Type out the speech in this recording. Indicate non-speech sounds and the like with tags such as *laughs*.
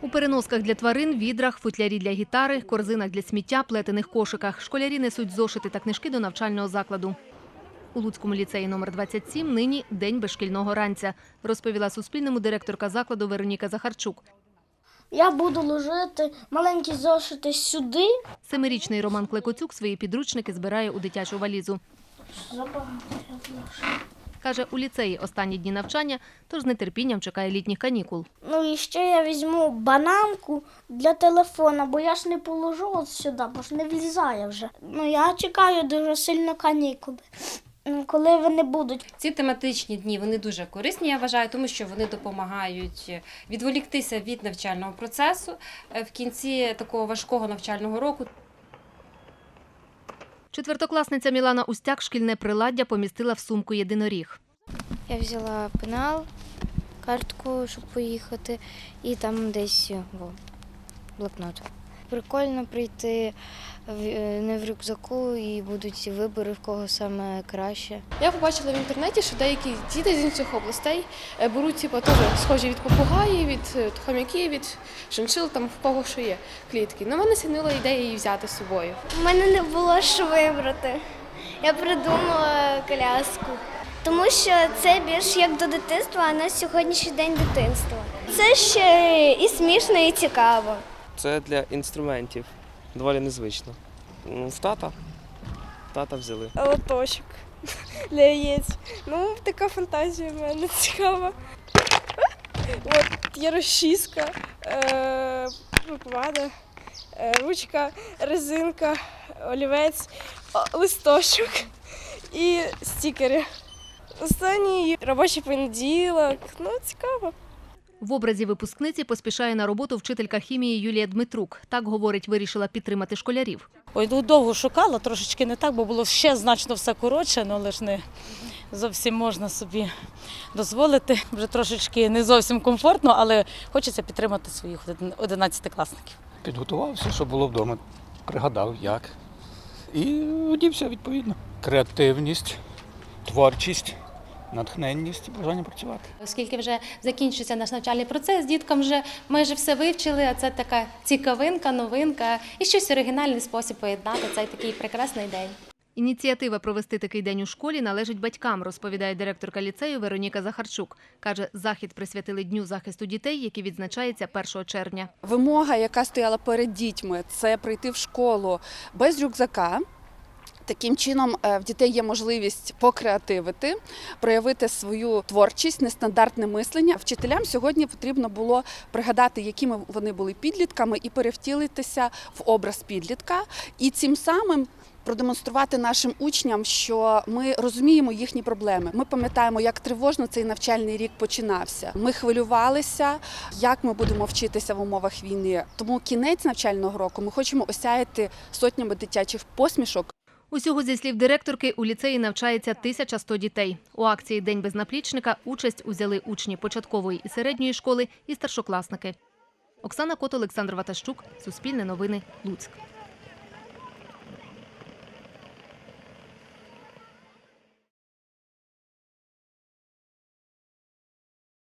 У переносках для тварин, відрах, футлярі для гітари, корзинах для сміття, плетених кошиках. Школярі несуть зошити та книжки до навчального закладу. У Луцькому ліцеї номер 27 нині день безшкільного ранця, розповіла Суспільному директорка закладу Вероніка Захарчук. Я буду ложити маленькі зошити сюди. Семирічний Роман Клекоцюк свої підручники збирає у дитячу валізу. Забагато я. Каже, у ліцеї останні дні навчання, тож з нетерпінням чекає літніх канікул. Ну і ще я візьму бананку для телефона, бо я ж не положу от сюди, бо ж не влізає вже. Ну я чекаю дуже сильно канікули. Коли вони будуть. Ці тематичні дні вони дуже корисні, я вважаю, тому що вони допомагають відволіктися від навчального процесу е, в кінці такого важкого навчального року. Четвертокласниця Мілана Устяк шкільне приладдя помістила в сумку єдиноріг. Я взяла пенал, картку, щоб поїхати, і там десь блокнот. Прикольно прийти в- е, не в рюкзаку і будуть вибори, в кого саме краще. Я побачила в інтернеті, що деякі діти з інших областей е, беруть типу, теж схожі від попугаїв, від е, хомяків, від шиншил, там в кого що є клітки. На мене сягнула ідея її взяти з собою. У мене не було що вибрати. Я придумала коляску. Тому що це більш як до дитинства, а на сьогоднішній день дитинства. Це ще і смішно, і цікаво. Це для інструментів. Доволі незвично. Ну, В тата. Тата взяли. лоточок для яєць. Ну, така фантазія в мене *laughs* цікава. От є розчіска, е, помада, е, ручка, резинка, олівець, о, листочок і стікери. Останній робочий понеділок. Ну, цікаво. В образі випускниці поспішає на роботу вчителька хімії Юлія Дмитрук. Так, говорить, вирішила підтримати школярів. Ой, ну довго шукала, трошечки не так, бо було ще значно все коротше, ну, але ж не зовсім можна собі дозволити. Вже трошечки не зовсім комфортно, але хочеться підтримати своїх одинадцятикласників. Підготувався, що було вдома, пригадав як. І одівся відповідно. Креативність, творчість, натхненність і бажання працювати. Оскільки вже закінчується наш навчальний процес, діткам вже майже все вивчили, а це така цікавинка, новинка і щось оригінальний спосіб поєднати цей такий прекрасний день. Ініціатива провести такий день у школі належить батькам, розповідає директорка ліцею Вероніка Захарчук. Каже, захід присвятили Дню захисту дітей, який відзначається 1 червня. Вимога, яка стояла перед дітьми, це прийти в школу без рюкзака. Таким чином е, в дітей є можливість покреативити, проявити свою творчість, нестандартне мислення. Вчителям сьогодні потрібно було пригадати, якими вони були підлітками, і перевтілитися в образ підлітка, і цим самим продемонструвати нашим учням, що ми розуміємо їхні проблеми. Ми пам'ятаємо, як тривожно цей навчальний рік починався. Ми хвилювалися, як ми будемо вчитися в умовах війни. Тому кінець навчального року ми хочемо осяяти сотнями дитячих посмішок. Усього, зі слів директорки, у ліцеї навчається 1100 дітей. У акції День без наплічника участь узяли учні початкової і середньої школи і старшокласники. Оксана Кот, Олександр Ватащук, Суспільне новини, Луцьк.